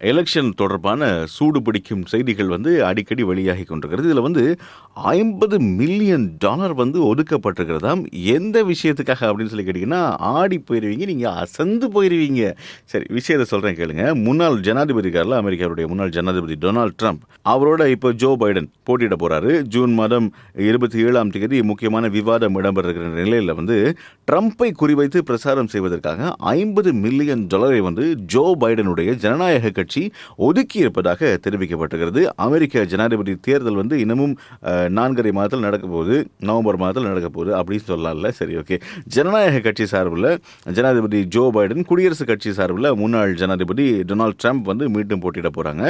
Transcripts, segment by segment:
Election தொடர்பான சூடு பிடிக்கும் செய்திகள் வந்து அடிக்கடி வெளியாகி கொண்டிருக்கிறது. இதில் வந்து ஐம்பது மில்லியன் டாலர் வந்து ஒதுக்கப்பட்டிருக்கிறதாம். எந்த விஷயத்துக்காக அப்படின்னு சொல்லி கேட்டிங்கன்னா ஆடி போயிடுவீங்க நீங்கள் அசந்து போயிடுவீங்க சரி விஷயத்தை சொல்கிறேன் கேளுங்க. முன்னாள் ஜனாதிபதி காரில் அமெரிக்காவுடைய முன்னாள் ஜனாதிபதி டொனால்ட் ட்ரம்ப். அவரோட இப்போ ஜோ பைடன் போட்டியிட போகிறாரு ஜூன் மாதம் இருபத்தி ஏழாம் தேதி முக்கியமான விவாதம் இடம்பெற நிலையில் வந்து ட்ரம்ப்பை குறிவைத்து பிரசாரம் செய்வதற்காக ஐம்பது மில்லியன் டாலரை வந்து ஜோ பைடனுடைய ஜனநாயக கட்சி ஒதுக்கி இருப்பதாக தெரிவிக்கப்பட்டிருக்கிறது. அமெரிக்க ஜனாதிபதி தேர்தல் வந்து இன்னமும் நான்கரை மாதத்தில் நடக்க போகுது நவம்பர் மாதத்தில் நடக்க போகுது அப்படின்னு சொல்லலாம்ல சரி ஓகே. ஜனநாயக கட்சி சார்பில் ஜனாதிபதி ஜோ பைடன் குடியரசுக் கட்சி சார்பில் முன்னாள் ஜனாதிபதி டொனால்ட் ட்ரம்ப் வந்து மீண்டும் போட்டியிட போகிறாங்க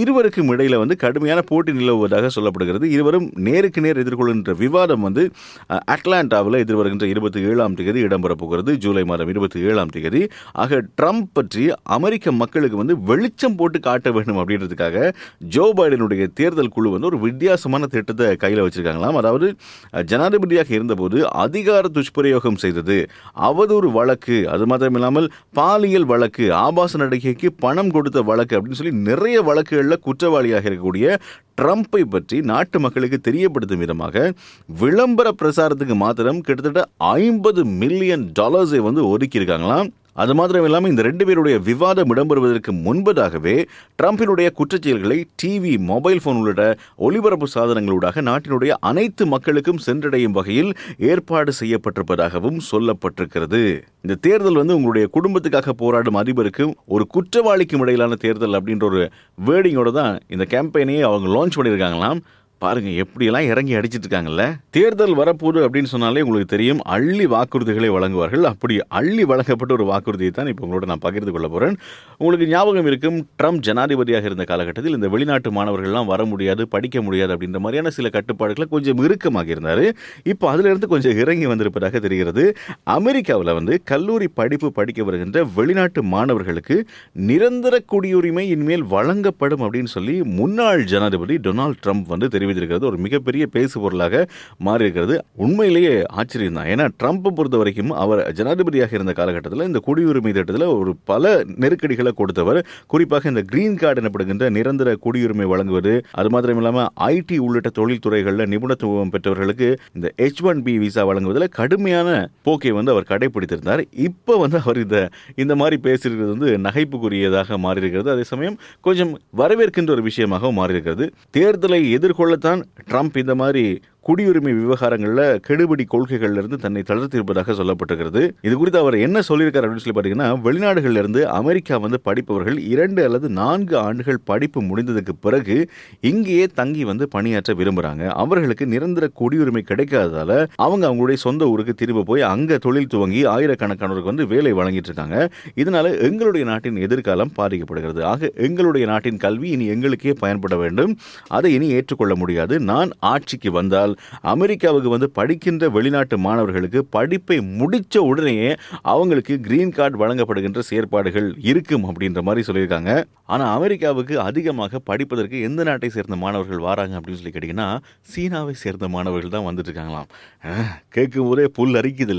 இருவருக்கும் இடையில் வந்து கடுமையான போட்டி நிலவுவதாக சொல்லப்படுகிறது. இருவரும் நேருக்கு நேர் எதிர்கொள்கின்ற விவாதம் வந்து அட்லாண்டாவில் எதிர்வருகின்ற இருபத்தி ஏழாம் தேதி இடம்பெறப் போகிறது. ஜூலை மாதம் இருபத்தி ஏழாம் தேதி. ஆக ட்ரம்ப் பற்றி அமெரிக்க மக்களுக்கு வந்து வெளிச்சம் போட்டு காட்ட வேண்டும் அப்படின்றதுக்காக ஜோ பைடனுடைய தேர்தல் குழு வந்து ஒரு வித்தியாசமான திட்டத்தை கையில் வச்சிருக்காங்களாம். அதாவது ஜனாதிபதியாக இருந்தபோது அதிகார துஷ்பிரயோகம் செய்தது அவதூறு வழக்கு அது மாத்திரம் இல்லாமல் பாலியல் வழக்கு ஆபாச நடிகைக்கு பணம் கொடுத்த வழக்கு அப்படின்னு சொல்லி நிறைய வழக்குகளில் குற்றவாளியாக இருக்கக்கூடிய ட்ரம்ப்பை பற்றி நாட்டு மக்களுக்கு தெரியப்படுத்தும் விதமாக விளம்பர பிரசாரத்துக்கு மாத்திரம் கிட்டத்தட்ட ஐம்பது மில்லியன் டாலர்ஸை வந்து ஒதுக்கியிருக்காங்களாம். அது மாத்திரம் இல்லாமல் இந்த ரெண்டு பேருடைய விவாதம் இடம்பெறுவதற்கு முன்பதாகவே ட்ரம்பினுடைய குற்றச்செயல்களை டிவி மொபைல் போன் உள்ளிட்ட ஒளிபரப்பு சாதனங்களூடாக நாட்டினுடைய அனைத்து மக்களுக்கும் சென்றடையும் வகையில் ஏற்பாடு செய்யப்பட்டிருப்பதாகவும் சொல்லப்பட்டிருக்கிறது. இந்த தேர்தல் வந்து உங்களுடைய குடும்பத்துக்காக போராடும் அதிபருக்கும் ஒரு குற்றவாளிக்கும் இடையிலான தேர்தல் அப்படின்ற ஒரு வேர்டிங்கோட தான் இந்த கேம்பெயினையே அவங்க லான்ச் பண்ணியிருக்காங்களாம். பாருங்க எப்படியெல்லாம் இறங்கி அடிச்சிட்டு இருக்காங்கல்ல தேர்தல் வரப்போகுது அப்படின்னு சொன்னாலே உங்களுக்கு தெரியும் அள்ளி வாக்குறுதிகளை வழங்குவார்கள். அப்படி அள்ளி வழங்கப்பட்ட ஒரு வாக்குறுதியை தான் இப்போ உங்களோட நான் பகிர்ந்து கொள்ள போகிறேன் உங்களுக்கு ஞாபகம் இருக்கும் ட்ரம்ப் ஜனாதிபதியாக இருந்த காலகட்டத்தில் இந்த வெளிநாட்டு மாணவர்கள்லாம் வர முடியாது படிக்க முடியாது அப்படின்ற மாதிரியான சில கட்டுப்பாடுகளை கொஞ்சம் இறுக்கமாக இருந்தார். இப்போ அதிலிருந்து கொஞ்சம் இறங்கி வந்திருப்பதாக தெரிகிறது. அமெரிக்காவில் வந்து கல்லூரி படிப்பு படிக்க வருகின்ற வெளிநாட்டு மாணவர்களுக்கு நிரந்தர குடியுரிமை இனிமேல் வழங்கப்படும் அப்படின்னு சொல்லி முன்னாள் ஜனாதிபதி டொனால்ட் ட்ரம்ப் வந்து தெரிவித்திருக்கிறது. ஒரு மிகப்பெரிய பேசு பொருளாக மாறியிருக்கிறது. உண்மையிலேயே ஆச்சரியம் தான் ஏன்னா ட்ரம்ப்பை பொறுத்த வரைக்கும் அவர் ஜனாதிபதியாக இருந்த காலகட்டத்தில் இந்த குடியுரிமை திட்டத்தில் ஒரு பல நெருக்கடிகளை கொடுத்தவர். குறிப்பாக இந்த கிரீன் கார்டு எனப்படுகின்ற நிரந்தர குடியுரிமை வழங்குவது அது மாத்திரம் இல்லாமல் ஐடி உள்ளிட்ட தொழில்துறைகளில் நிபுணத்துவம் பெற்றவர்களுக்கு இந்த எச் ஒன் பி விசா வழங்குவதில் கடுமையான போக்கை வந்து அவர் கடைபிடித்திருந்தார் இப்போ வந்து அவர் இந்த இந்த மாதிரி பேசியிருக்கிறது வந்து நகைப்புக்குரியதாக மாறியிருக்கிறது. அதே சமயம் கொஞ்சம் வரவேற்கின்ற ஒரு விஷயமாகவும் மாறியிருக்கிறது. தேர்தலை எதிர்கொள்ள தான் ட்ரம்ப் இந்த மாதிரி குடியுரிமை விவகாரங்களில் கெடுபிடி கொள்கைகளிலிருந்து தன்னை தளர்த்திருப்பதாக சொல்லப்பட்டிருக்கிறது. இது குறித்து அவர் என்ன சொல்லியிருக்காரு அப்படின்னு சொல்லி பார்த்தீங்கன்னா வெளிநாடுகளிலிருந்து அமெரிக்கா வந்து படிப்பவர்கள் இரண்டு அல்லது நான்கு ஆண்டுகள் படிப்பு முடிந்ததுக்கு பிறகு இங்கேயே தங்கி வந்து பணியாற்ற விரும்புறாங்க. அவர்களுக்கு நிரந்தர குடியுரிமை கிடைக்காததால அவங்க அவங்களுடைய சொந்த ஊருக்கு திரும்ப போய் அங்கே தொழில் துவங்கி ஆயிரக்கணக்கானோருக்கு வந்து வேலை வழங்கிட்டு இருக்காங்க. இதனால எங்களுடைய நாட்டின் எதிர்காலம் பாதிக்கப்படுகிறது. ஆக எங்களுடைய நாட்டின் கல்வி இனி எங்களுக்கே பயன்பட வேண்டும். அதை இனி ஏற்றுக்கொள்ள முடியாது. நான் ஆட்சிக்கு வந்தால் அமெரிக்காவுக்கு வந்து படிக்கின்ற வெளிநாட்டு மாணவர்களுக்கு படிப்பை முடித்த உடனேயே அவங்களுக்கு கிரீன் கார்டு வழங்கப்படுகின்ற செயற்பாடுகள் இருக்கும் அப்படின்ற மாதிரி சொல்லியிருக்காங்க. ஆனால் அமெரிக்காவுக்கு அதிகமாக படிப்பதற்கு எந்த நாட்டை சேர்ந்த மாணவர்கள் வராங்க அப்படின்னு சொல்லி கேட்டிங்கன்னா சீனாவை சேர்ந்த மாணவர்கள் தான் வந்துட்டு இருக்காங்களாம். கேட்கும் போதே புல் அரிக்குது